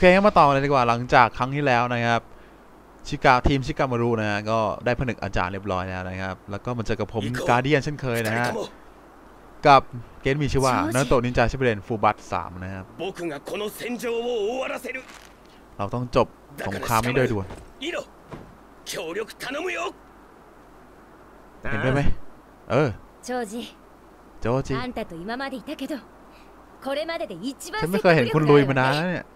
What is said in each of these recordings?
อเคงั้นมาต่อเลยดีกว่าหลังจากครั้งที่แล้วนะครับชิกาทีมชิกามารุนะฮะก็ได้ผนึกอาจารย์เรียบร้อยแล้วนะครับ แล้วก็มันจะกับผมการเดียนเช่นเคยนะฮะกับเกมมีชื่อว่านาโตะนินจาชิบเรนฟูบัตสามนะครับเราต้องจบสงครามนี้โดยด่วนเห็นไหมเออโจจิโจจิฉันไม่เคยเห็นคุณลุยมานานแล้วเนี่ย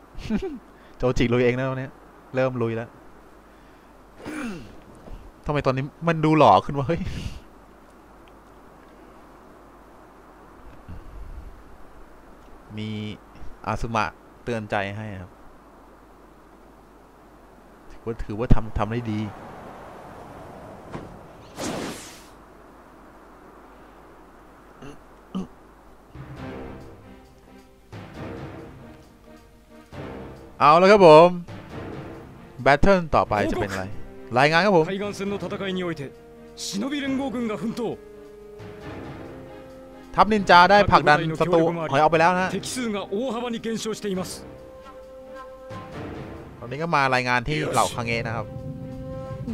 โจจิลุยเองแล้วเนี่ยเริ่มลุยแล้วทำไมตอนนี้มันดูหล่อขึ้นวะเฮ้ยมีอาสุมะเตือนใจให้ครับ ถือว่าถือว่าทำทำได้ดี เอาแล้วครับผม แบทเทิลต่อไปจะเป็นอะไร รายงานครับผม 海岸線の戦いにおいて忍び連合軍が奮闘 ทัพนินจาได้ผลักดันศัตรูถอยออกไปแล้วนะฮะ 敵数が大幅に減少しています ตอนนี้ก็มารายงานที่เหล่าคังเงะนะครับ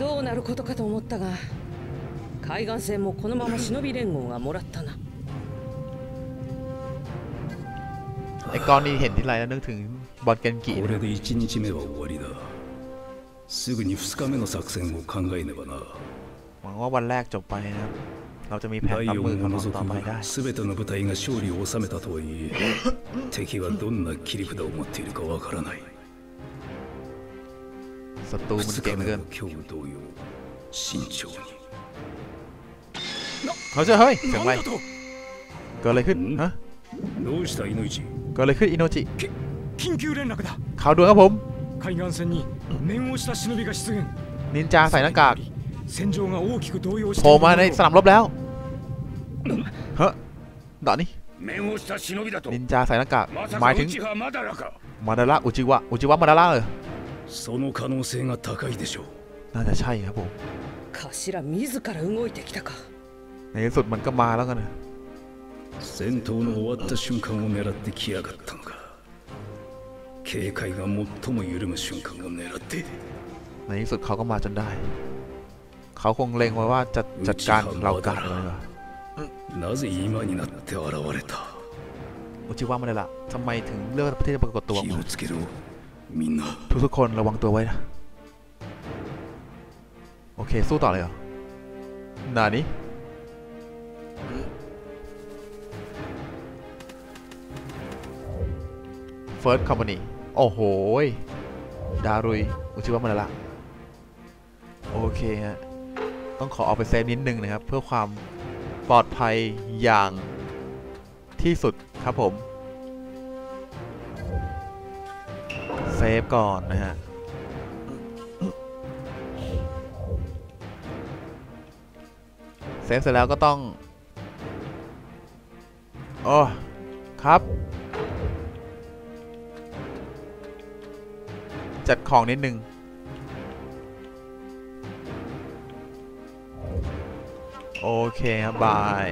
どうなることかと思ったが海岸線もこのまま忍び連合がもらったな ไอ้กรณีเห็นที่ไรแล้วนึกถึงบอลเกนกิ これで1日目は終わりだすぐに2日目の作戦を考えねばな หวังว่าวันแรกจบไปนะครับ เราจะมีแผน 第 รับมือ 4 กับ を เรา 除 ต่อไปได้ く全ての部隊が勝利を収めたとはいえ敵はどんな切り札を持っているかわからない ศัตรูมัน 2 เก่ง 日 เหลือ 目 เกิน の今日同様慎重に เขาจะเฮ้ยเสียงอะไร なんだと เกิดอะไรขึ้นฮะ どうしたイノイチ เ ก็เลยขึ้นอินโนจิข่าวด่วนครับผมนินจาใส่หน้ากากโผล่มาในสนามรบแล้วเฮ้อดอนี่นินจาใส่หน้ากากหมายถึงมาดาระอุจิวะอุจิวะมาดาระเหรอน่าจะใช่ครับผมในที่สุดมันก็มาแล้วกันนะ 戦闘の終わった瞬間を狙ってきやがったのか警戒が最も緩む瞬間を狙って ในที่สุดเขาก็มาจนได้ เขาคงเล็งไว้ว่าจะจัดการเรากาดเลยว่ะ なぜ今になって現れた อุจิวะมาเลยละทำไมถึงเลือกประเทศปรากฏตัวออก 気 มา をつけろみんな ทุกทุกๆคนระวังตัวไว้นะ โอเค สู้ต่อเลยเหรอนานี้ First Company โอ้โหดารุยอุจิวะมาแล้วละโอเคฮะต้องขอเอาไปเซฟนิดนึงนะครับ เพื่อความปลอดภัยอย่างที่สุดครับผม เซฟก่อนนะฮะเซฟเสร็จแล้วก็ต้อง โอ้ ครับ จัดของนิดนึงโอเคครับบาย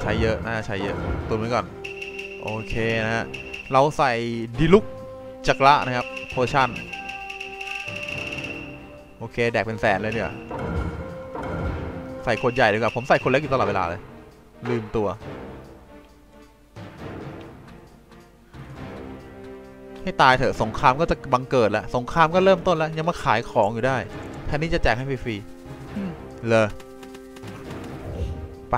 ใช้เยอะน่าใช้เยอะตุนไว้ก่อน โอเคนะฮะ เราใส่ดีลุกจักระนะครับโพชั่น โอเค แดกเป็นแสนเลยเนี่ยใส่คนใหญ่ดีกว่าผมใส่คนเล็กอยู่ตลอดเวลาเลย ลืมตัว ให้ตายเถอะสงครามก็จะบังเกิดแล้วสงครามก็เริ่มต้นแล้ว ยังมาขายของอยู่ได้แทนนี้จะแจกให้ฟรีๆเลยไป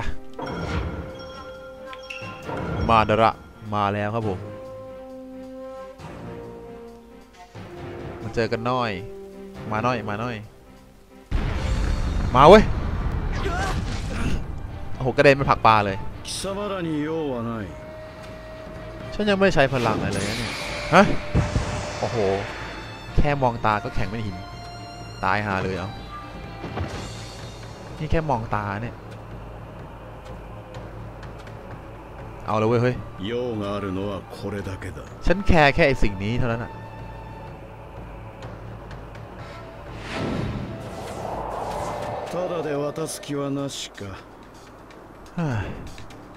มาดระมาแล้วครับผมมาเจอกันน้อย มาน้อยมาน้อย มาเว้ยโอ้โหกระเด็นไปผักปลาเลยฉันยังไม่ใช้พลังอะไรเลยเนี่ย ฮะ โอ้โห แค่มองตาก็แข็งเป็นหิน ตายหาเลยเอานี่แค่มองตาเนี่ย เอาเลยเว้ยเฮ้ยฉันแคร์แค่ไอสิ่งนี้เท่านั้นอะ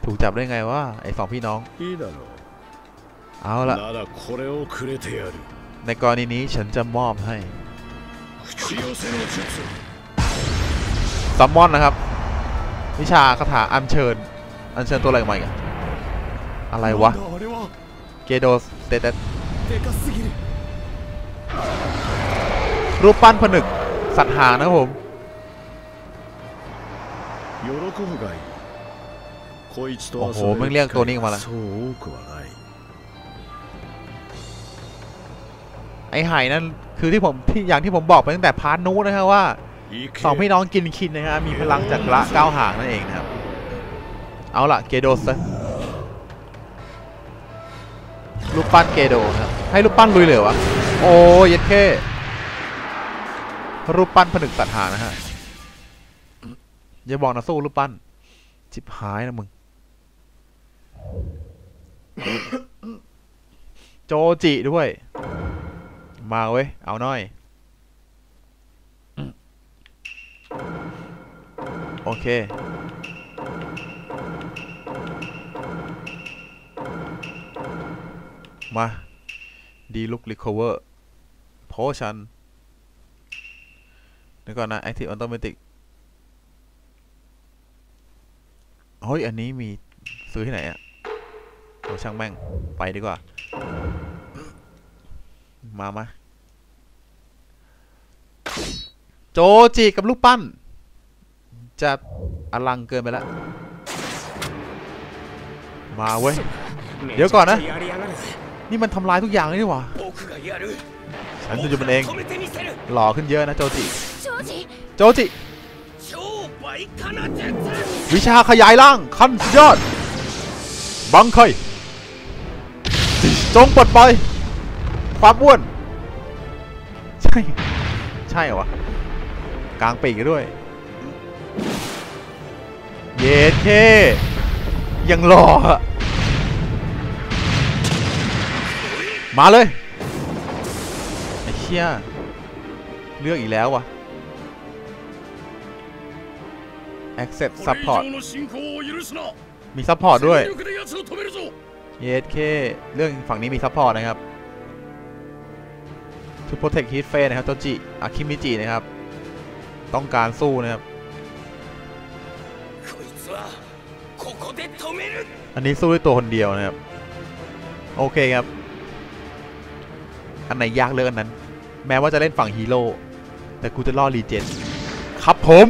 ถูกจับได้ไงวะไอสองพี่น้อง เอาละในกรณีนี้ฉันจะมอบให้ซัมมอนนะครับ วิชาคาถาอัญเชิญ อัญเชิญตัวอะไรใหม่กันอะไรวะ เกโดสเตเดรูปปั้นผนึก สัตว์หานะผมโอ้โหมึงเรียกตัวนี้มาละ ไอไห่นั่นคือที่ผมที่อย่างที่ผมบอกไปตั้งแต่พาร์ทนู้นนะครับว่า行けสองพี่น้องกินคินนะครับมีพลังจากละเก้าหางนั่นเองนะครับ เอาละเกโดสซะรูปปั้นเกโดนะครับให้รูปปั้นลุยเลยเหรอวะโอ้ยเย็ดเข้รูปปั้นผนึกสัตว์หางนะฮะอย่าบอกนะสู้รูปปั้นจิบหายนะมึง โจจิด้วย มาเว้ย เอาหน่อย โอเค มาดีลุกรีคอเวอร์โพชันเดี๋ยวก่อนนะ Active Automatic เฮ้ย อันนี้มีซื้อที่ไหนอะโอ้ช่างแม่ง ไปดีกว่า มามา โจจิกับลูกปั้น จะอลังเกินไปแล้ว มาเว้ย เดี๋ยวก่อนนะ นี่มันทำลายทุกอย่างเลยนี่หว่าฉันจะอยู่มันเอง หล่อขึ้นเยอะนะโจจิ โจจิ วิชาขยายร่างขั้นยอด บังเอยจงปลดปล่อยความอ้วน ใช่ ใช่เหรอ กลางปีกด้วย เยเท่ยังรอมาเลย ไอ้เชี่ยเลือกอีกแล้ววะ accept support มี support ด้วย เยสเคเรื่องฝั่งนี้มี support นะครับ ชุดโปรเทคฮีทเฟนนะครับโจจิอาคิมิจินะครับ ต้องการสู้นะครับอันนี้สู้ด้วยตัวคนเดียวนะครับ โอเคครับ อันไหนยากเลือกอันนั้น แม้ว่าจะเล่นฝั่งฮีโร่แต่กูจะล่อรีเจนครับผม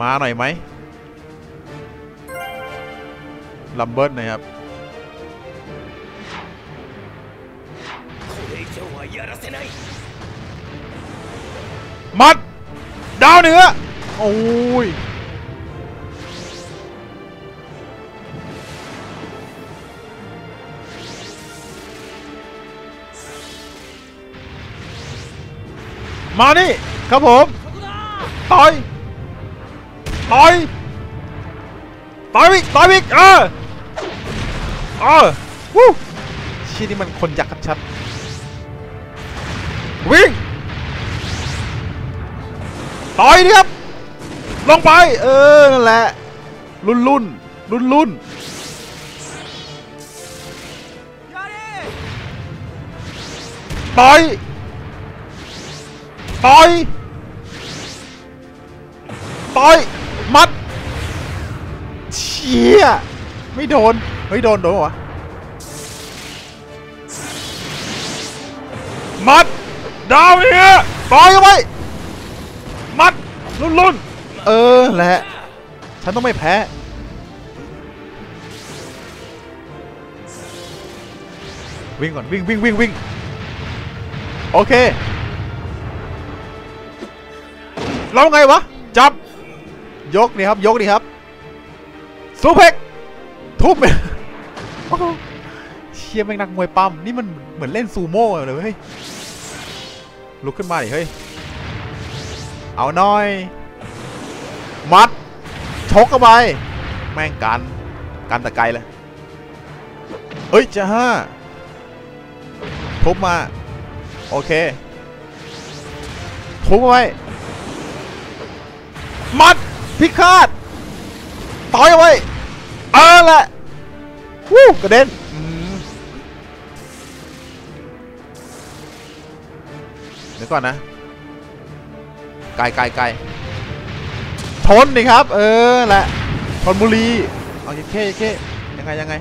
มาหน่อยไหมลัมเบิร์ดนะครับ มัด ดาวเหนือ โอ้ยมานี่ครับผมต่อยต่อยต่อยวิกต่อยวิกเออเออวู้ชี้นี่มันคนยักษ์ชัด วิ่งต่อยดิครับลงไป เออ นั่นแหละ รุ่นรุ่นรุ่นรุ่นต่อยต่อยต่อย มัด เชี่ย ไม่โดน เฮ้ย โดน โดนวะมัด ดาวเฮียต่อยเข้าไปมัดรุ่นรุ่นเออแหละฉันต้องไม่แพ้วิ่งก่อนวิ่งวิ่งวิ่งวิ่งโอเคแล้วไงวะ จับ ยกนี่ครับ ยกนี่ครับซูเพ็กทุบเชี่ยแม่งนักมวยปั้มนี่มันเหมือนเล่นซูโม่เลยเฮ้ย ลุกขึ้นมาดิเฮ้ย เอาหน่อย มัด ชกเข้าไป แม่งกัน กันแต่ไกลเลย เอ้ยจะห้าทุบมา โอเค ทุบเข้าไปมัด พิฆาต ต่อยเอาไว้ เออแหละวู้กระเด็น ก่อนนะไกลไกลไกลชนดิครับ เออแหละชนบุรีเอาเคเคเคยังไงยังไง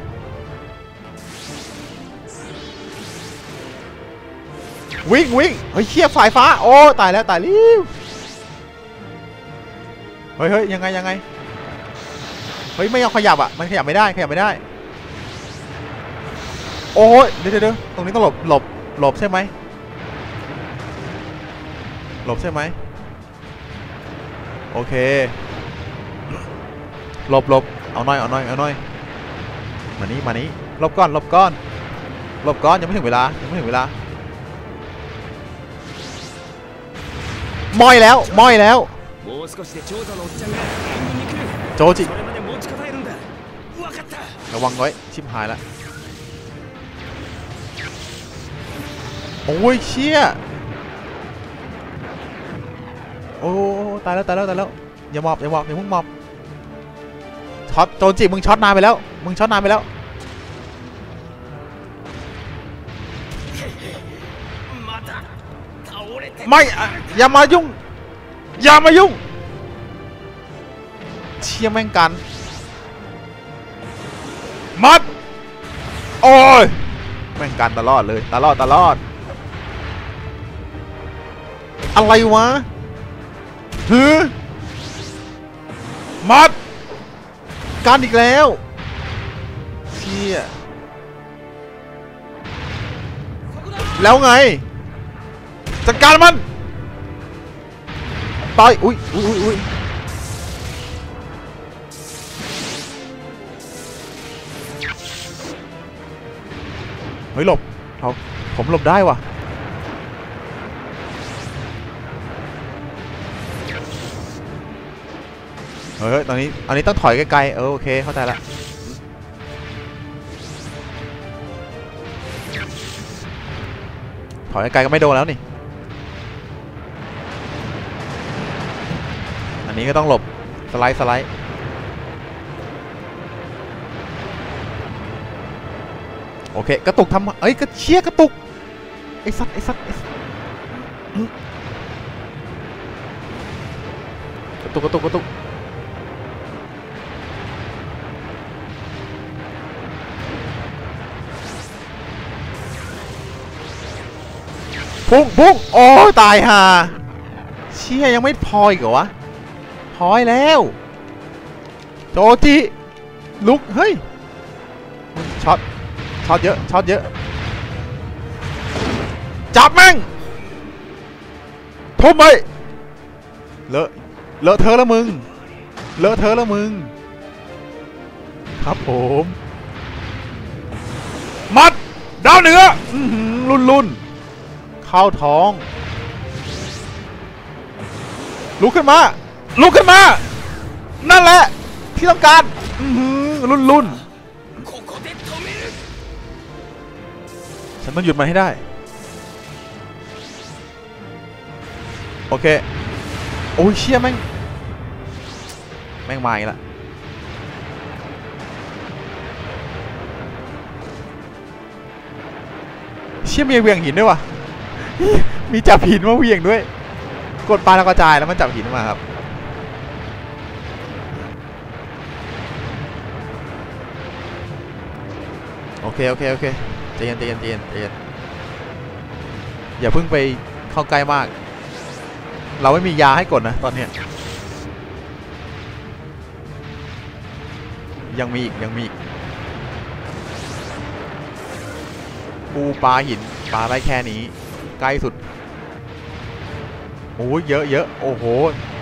วิ่งวิ่งเฮ้ยเชี่ยฝ่ายฟ้า โอ้ตายแล้วตายแล้วเฮ้ยเฮ้ยยังไงยังไงเฮ้ยไม่เอาขยับอะมันขยับไม่ได้ขยับไม่ได้ โอ้ยเดี๋ยวเดี๋ยวเดี๋ยวตรงนี้ต้องหลบหลบหลบใช่ไหม ลบใช่ไหมโอเคหลบหลบเอาหน่อยเอาหน่อยเอาหน่อยมานี้มานี้หลบก่อนหลบก้อนหลบก้อนยังไม่ถึงเวลายังไม่ถึงเวลามอยแล้วมอยแล้วโจจิระวังไว้ชิมหายแล้วโอ้ยเชี่ย โอ้ตายแล้วตายแล้วตายแล้วอย่าหมอบอย่าหมอบอย่าเพิ่งหมอบช็อตโจนจิมึงช็อตนานไปแล้วมึงช็อตนานไปแล้วไม่อย่ามายุ่งอย่ามายุ่งเชี่ยแม่งกันมัดโอ้ยแม่งกันตลอดเลยตลอดตลอดอะไรวะ ฮือมัดกันอีกแล้วเชี่ยแล้วไง จัดการมันตายอุ้ยอุ้ยอุ้ยอุ้ยเฮ้ยหลบเขาผมหลบได้ว่ะ เฮ้ยตอนนี้อันนี้ต้องถอยไกลๆเออโอเคเข้าใจละถอยไกลๆก็ไม่โดนแล้วนี่ อันนี้ก็ต้องหลบ สไลด์สไลด์โอเค กระตุกทำเอ้ย กระเชี่ยกระตุก ไอ้สัตว์ไอ้สัตว์กระตุกกระตุกกระตุก พุ่งพุ่งโอ้ตายห่าเชี่ยยังไม่พออีกเหรอวะพอยแล้วโจจิลุก เฮ้ย ช็อต ช็อตเยอะ ช็อตเยอะ จับแม่งทุ่มไปเลอะ เลอะเธอล้วมึง เลอะเธอล้วมึง ครับผม มัด ดาวเหนืออื้อหือรุ่นรุ่น เข้าท้อง ลุกขึ้นมา ลุกขึ้นมา นั่นแหละ ที่ต้องการรุ่นรุ่นฉันต้องหยุดมันให้ได้ โอเค โอ้ยเชี่ยแม่ง แม่งมาอีกละเชี่ยมีเวียงหินด้วยวะ มีจับหินมาเวียงด้วย กดปลาแล้วกระจายแล้วมันจับหินมาครับโอเคโอเคโอเคใจเย็นใจเย็นใจเย็นใจเย็นอย่าเพิ่งไปเข้าใกล้มาก เราไม่มียาให้กดนะตอนเนี้ยยังมีอีกยังมีอีกปูปลาหินปลาได้แค่นี้ ใกลสุดโอ้ยเยอะเยอะโอ้โห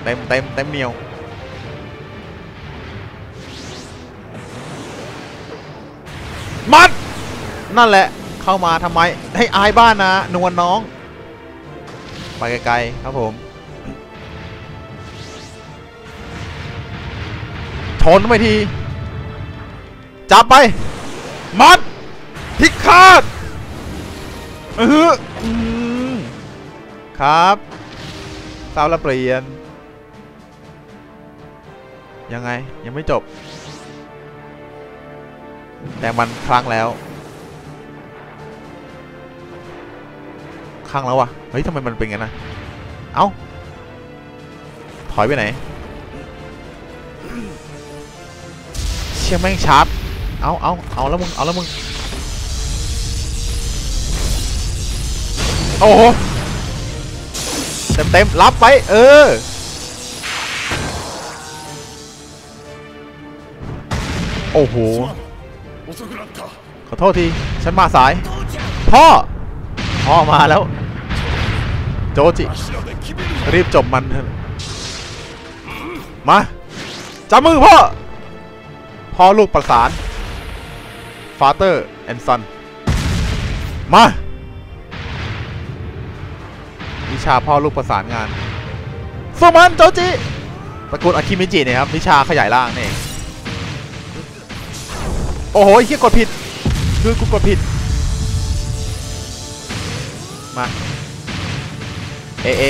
เต็มเต็มเต็มเหนียว มัด นั่นแหละ เข้ามาทำไม ให้อายบ้านนะ นวลน้อง ไปไกลๆครับผม ชนไปที จับไป มัด พิฆาตเอออืม ครับสาละเปลี่ยน ยังไงยังไม่จบ แต่มันครั้งแล้วครั้งแล้ววะเฮ้ยทำไมมันเป็นงั้นนะเอ้าถอยไปไหนเชี่ยแม่งชาร์จเอาเอาเอาแล้วมึงเอาแล้วมึงโอ้โห เต็มๆรับไปเออ โอ้โห ขอโทษที ฉันมาสาย พ่อ พ่อมาแล้ว โจจิ รีบจบมันเถอะมา จับมือพ่อ พ่อลูกประสาน Father and Son มา วิชาพ่อลูกประสานงานสู้มันโจจิตระกูลอาคิมิจิเนี่ยครับวิชาขยายร่างนี่โอ้โหไอ้เฮียกดผิดคือกูกดผิดมาเอเอ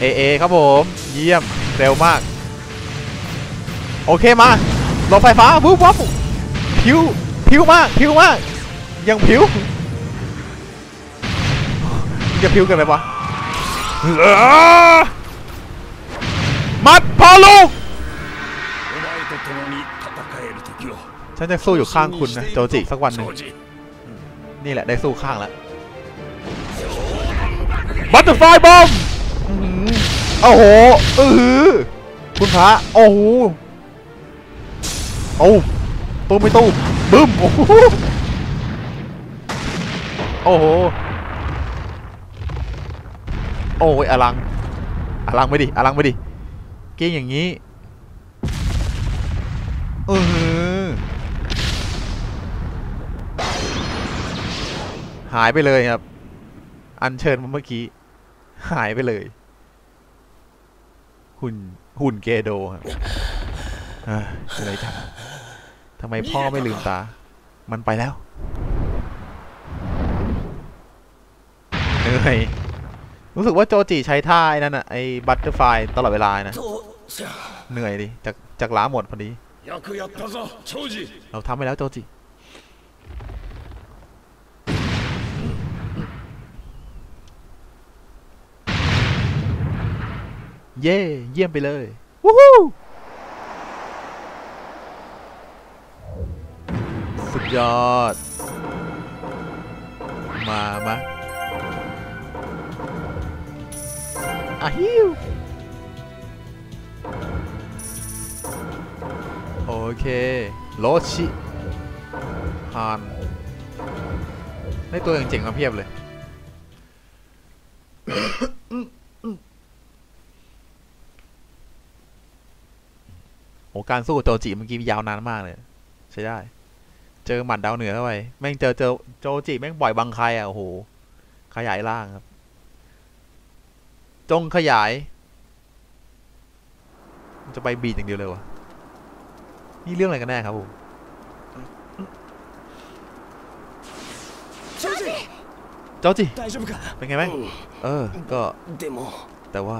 เอเอครับผมเยี่ยมเร็วมาก โอเคมาหลบไฟฟ้าวูบวับผิวผิวมากผิวมากยังผิวจะผิวกันเลยวะ มัดพอลูกฉันจะสู้อยู่ข้างคุณนะโจจิสักวันหนึ่งนี่แหละได้สู้ข้างแล้วบัตเตอร์ไฟบอมโอ้โหเออคุณพระโอ้โหโอ้ตู้ไม่ตู้บึ้มโอ้โหโอ้โห โอ้ยอลังอลังไปดิอลังไปดิเก่งอย่างนี้เออหายไปเลยครับ อันเชิญมาเมื่อกี้ หายไปเลย หุ่นหุ่นเกโดครับอ้ยเป็นไรจังทำไมพ่อไม่ลืมตา มันไปแล้วเหนื่อย รู้สึกว่าโจจีใช้ท่าไอ้นั่นอะไอ้บัตเตอร์ไฟตลอดเวลานะ เหนื่อยดิ จากจากล้าหมดพอดี เราทำไปแล้วโจจีเย่เยี่ยมไปเลยวู้ฮู้สุดยอด มามา ฮิวโอเคโรชิฮานได้ตัวเจ๋งๆมาเพียบเลย โอ้การสู้โจจิเมื่อกี้ยาวนานมากเลย ใช้ได้ เจอหมัดดาวเหนือเข้าไป แม่งเจอเจอโจจิแม่งปล่อยบังใครอะ โอ้โห ขยายร่างครับ จงขยาย มันจะไปบีดอย่างเดียวเลยวะ นี่เรื่องอะไรกันแน่ครับผม 長次 โจจิ 大丈夫か เป็นไงไหมเออ ก็ でも แต่ว่า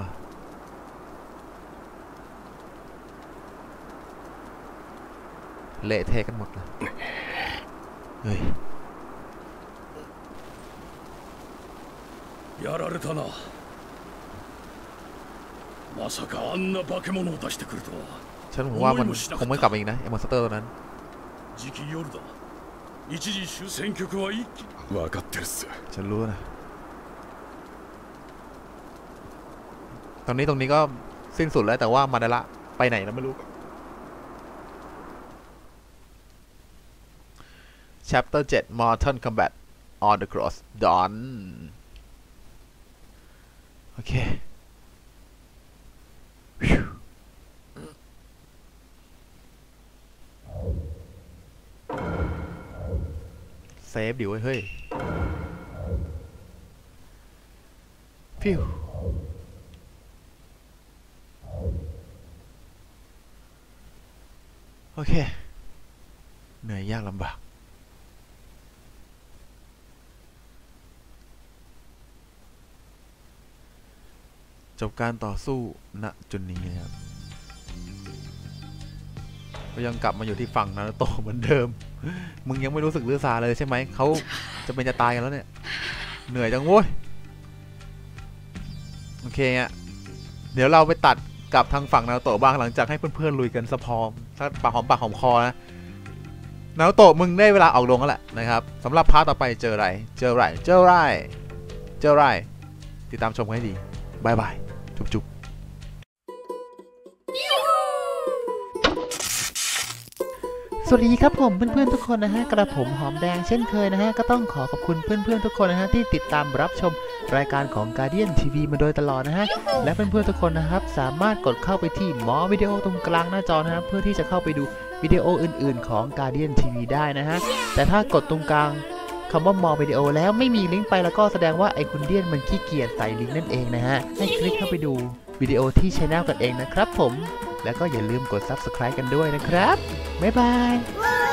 เละเทะกันหมดเลยเฮ้ย やられたな ฉันว่ามันคงไม่กลับมาอีกนะไอ้มอนสเตอร์ตัวนั้นฉันรู้นะตอนนี้ตรงนี้ก็สิ้นสุดแล้วแต่ว่ามาดาละไปไหนแล้วไม่รู้ Chapter 7 Mortal Combat on the Cross Dawn โอเค เซฟดิเว้ยเฮ้ยฟิวโอเค เหนื่อยยากลำบาก จบการต่อสู้ณจุดนี้นะครับก็ยังกลับมาอยู่ที่ฝั่งนารูโตะเหมือนเดิม มึงยังไม่รู้สึกลือซาเลยใช่ไหม เขาจะเป็นจะตายกันแล้วเนี่ย เหนื่อยจังโว้ย โอเคอะ เดี๋ยวเราไปตัดกับทางฝั่งนาโตะบ้างหลังจากให้เพื่อนๆลุยกันสะพอมสักปากหอมปากหอมคอนะนาโตะมึงได้เวลาออกลงแล้วแหละนะครับสำหรับพาร์ทต่อไปเจออะไร เจออะไร เจออะไร เจออะไร ติดตามชมกันให้ดีบายบาย จุ๊บ สวัสดีครับผมเพื่อนๆทุกคนนะฮะกระผมหอมแดงเช่นเคยนะฮะก็ต้องขอขอบคุณเพื่อนๆทุกคนนะฮะที่ติดตามรับชมรายการของ Guardian TV มาโดยตลอดนะฮะและเพื่อนๆทุกคนนะครับสามารถกดเข้าไปที่หมอวิดีโอตรงกลางหน้าจอนะฮะเพื่อที่จะเข้าไปดูวิดีโออื่นๆของ Guardian TV ได้นะฮะแต่ถ้ากดตรงกลางคำว่ามอวิดีโอแล้วไม่มีลิงก์ไปแล้วก็แสดงว่าไอคุณเดียนมันขี้เกียจใส่ลิงก์นั่นเองนะฮะให้คลิกเข้าไปดู วิดีโอที่ช anel กันเองนะครับผม แล้วก็อย่าลืมกด subscribe กันด้วยนะครับ บ๊ายบาย